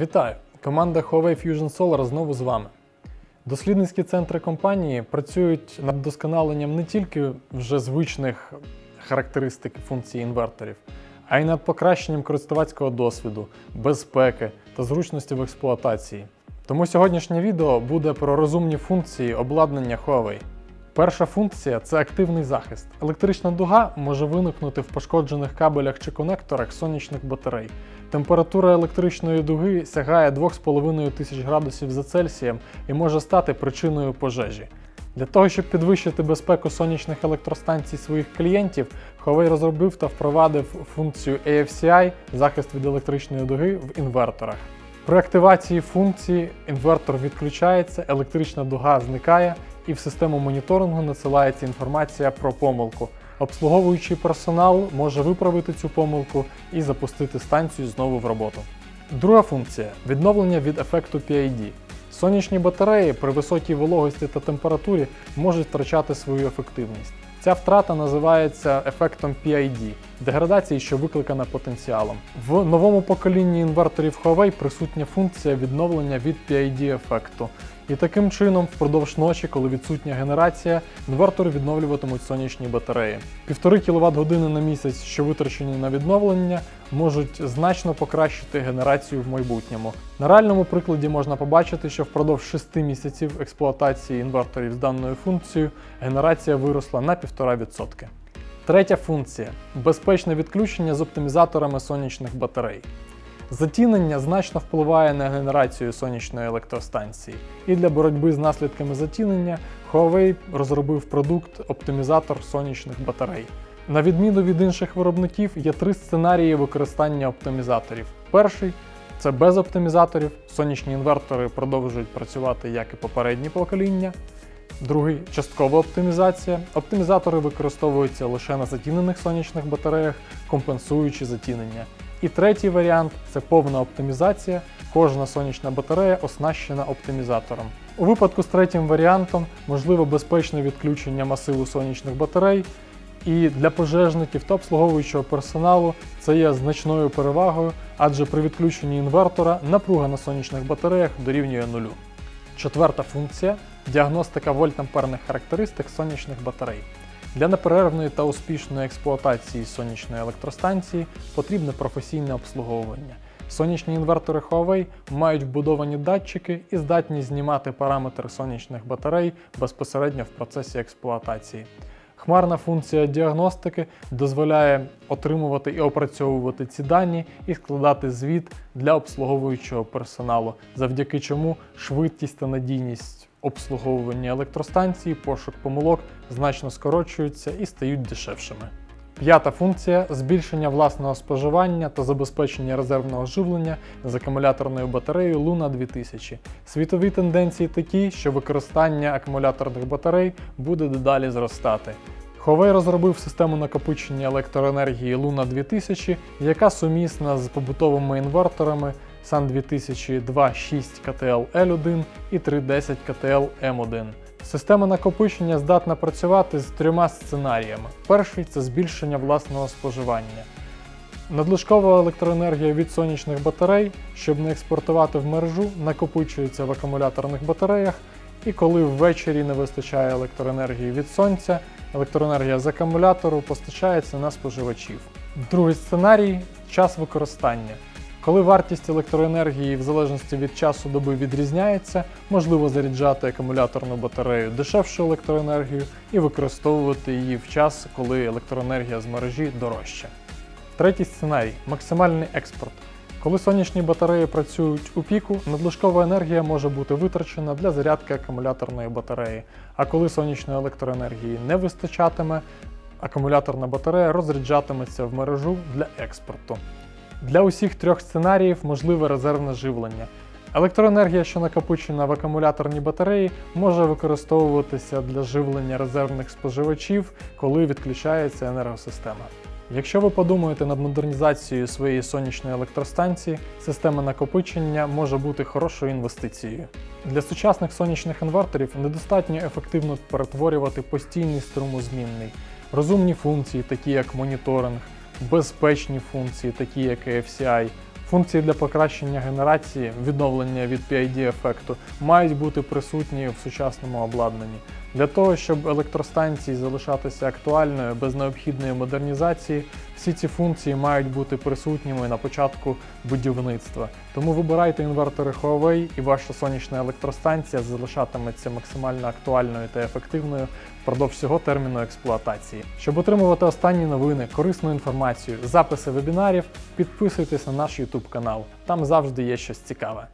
Вітаю! Команда Huawei Fusion Solar знову з вами. Дослідницькі центри компанії працюють над вдосконаленням не тільки вже звичних характеристик функцій інверторів, а й над покращенням користувацького досвіду, безпеки та зручності в експлуатації. Тому сьогоднішнє відео буде про розумні функції обладнання Huawei. Перша функція це активний захист. Електрична дуга може виникнути в пошкоджених кабелях чи конекторах сонячних батарей. Температура електричної дуги сягає 2,5 тисяч градусів за Цельсієм і може стати причиною пожежі. Для того, щоб підвищити безпеку сонячних електростанцій своїх клієнтів, Huawei розробив та впровадив функцію AFCI захист від електричної дуги в інверторах. При активації функції інвертор відключається, електрична дуга зникає, і в систему моніторингу надсилається інформація про помилку. Обслуговуючий персонал може виправити цю помилку і запустити станцію знову в роботу. Друга функція відновлення від ефекту PID. Сонячні батареї при високій вологості та температурі можуть втрачати свою ефективність. Ця втрата називається ефектом PID деградації, що викликана потенціалом. В новому поколінні інверторів Huawei присутня функція відновлення від PID ефекту. І таким чином, впродовж ночі, коли відсутня генерація, інвертори відновлюватимуть сонячні батареї. Півтори кВт години на місяць, що витрачені на відновлення, можуть значно покращити генерацію в майбутньому. На реальному прикладі можна побачити, що впродовж 6 місяців експлуатації інверторів з даною функцією генерація виросла на 1,5%. Третя функція безпечне відключення з оптимізаторами сонячних батарей. Затінення значно впливає на генерацію сонячної електростанції, і для боротьби з наслідками затінення Huawei розробив продукт оптимізатор сонячних батарей. На відміну від інших виробників, є три сценарії використання оптимізаторів. Перший це без оптимізаторів, сонячні інвертори продовжують працювати як і попередні покоління. Другий часткова оптимізація. Оптимізатори використовуються лише на затінених сонячних батареях, компенсуючи затінення. І третій варіант це повна оптимізація. Кожна сонячна батарея оснащена оптимізатором. У випадку з третім варіантом можливо безпечне відключення масиву сонячних батарей. І для пожежників та обслуговуючого персоналу це є значною перевагою, адже при відключенні інвертора напруга на сонячних батареях дорівнює нулю. Четверта функція діагностика вольтамперних характеристик сонячних батарей. Для неперервної та успішної експлуатації сонячної електростанції потрібне професійне обслуговування. Сонячні інвертори Huawei мають вбудовані датчики і здатні знімати параметри сонячних батарей безпосередньо в процесі експлуатації. Хмарна функція діагностики дозволяє отримувати і опрацьовувати ці дані і складати звіт для обслуговуючого персоналу, завдяки чому швидкість та надійність обслуговування електростанції, пошук помилок значно скорочуються і стають дешевшими. П'ята функція збільшення власного споживання та забезпечення резервного живлення з акумуляторною батареєю Luna 2000. Світові тенденції такі, що використання акумуляторних батарей буде дедалі зростати. Huawei розробив систему накопичення електроенергії Luna 2000, яка сумісна з побутовими інверторами SUN 2000 2.6 KTL L1 і 3.10 KTL M1. Система накопичення здатна працювати з трьома сценаріями. Перший це збільшення власного споживання. Надлишкова електроенергія від сонячних батарей, щоб не експортувати в мережу, накопичується в акумуляторних батареях, і коли ввечері не вистачає електроенергії від сонця, електроенергія з акумулятору постачається на споживачів. Другий сценарій час використання. Коли вартість електроенергії в залежності від часу доби відрізняється, можливо заряджати акумуляторну батарею дешевшу електроенергію і використовувати її в час, коли електроенергія з мережі дорожча. Третій сценарій максимальний експорт. Коли сонячні батареї працюють у піку, надлишкова енергія може бути витрачена для зарядки акумуляторної батареї. А коли сонячної електроенергії не вистачатиме, акумуляторна батарея розряджатиметься в мережу для експорту. Для усіх трьох сценаріїв можливе резервне живлення. Електроенергія, що накопичена в акумуляторній батареї, може використовуватися для живлення резервних споживачів, коли відключається енергосистема. Якщо ви подумаєте над модернізацією своєї сонячної електростанції, система накопичення може бути хорошою інвестицією. Для сучасних сонячних інверторів недостатньо ефективно перетворювати постійний струм у змінний. Розумні функції, такі як моніторинг, безпечні функції, такі як AFCI, Функції для покращення генерації, відновлення від PID-ефекту мають бути присутні в сучасному обладнанні. Для того, щоб електростанції залишатися актуальною без необхідної модернізації, всі ці функції мають бути присутніми на початку будівництва. Тому вибирайте інвертори Huawei і ваша сонячна електростанція залишатиметься максимально актуальною та ефективною впродовж всього терміну експлуатації. Щоб отримувати останні новини, корисну інформацію, записи вебінарів, підписуйтесь на наш YouTube канал. Там завжди є щось цікаве.